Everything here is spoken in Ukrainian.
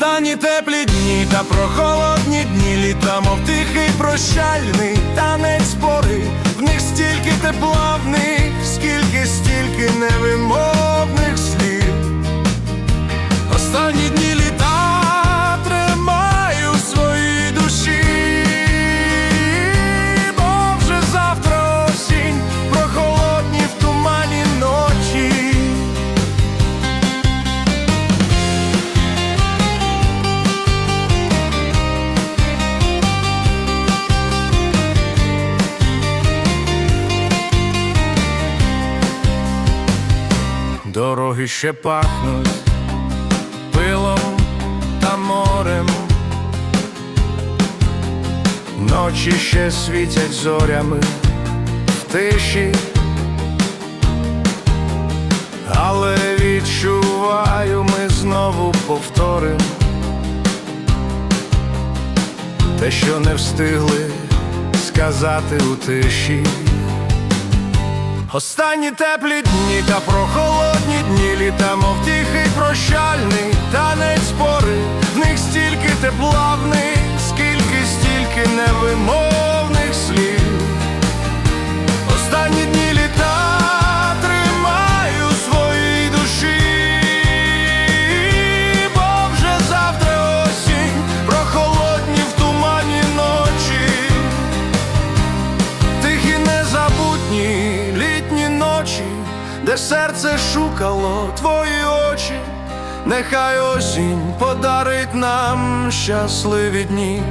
Останні теплі дні та прохолодні дні літа, мов тихий прощальний танець пори. В них стільки тепла в них, скільки, стільки невимовних слів. Останні Дороги ще пахнуть пилом та морем, ночі ще світять зорями в тиші, але відчуваю, ми знову повторим те, що не встигли сказати у тиші. Останні теплі дні та прохолодні дні літа, мов тихий прощальний танець пори. В них стільки тепла, в них скільки, стільки невимовних слів. Де серце шукало твої очі, нехай осінь подарить нам щасливі дні.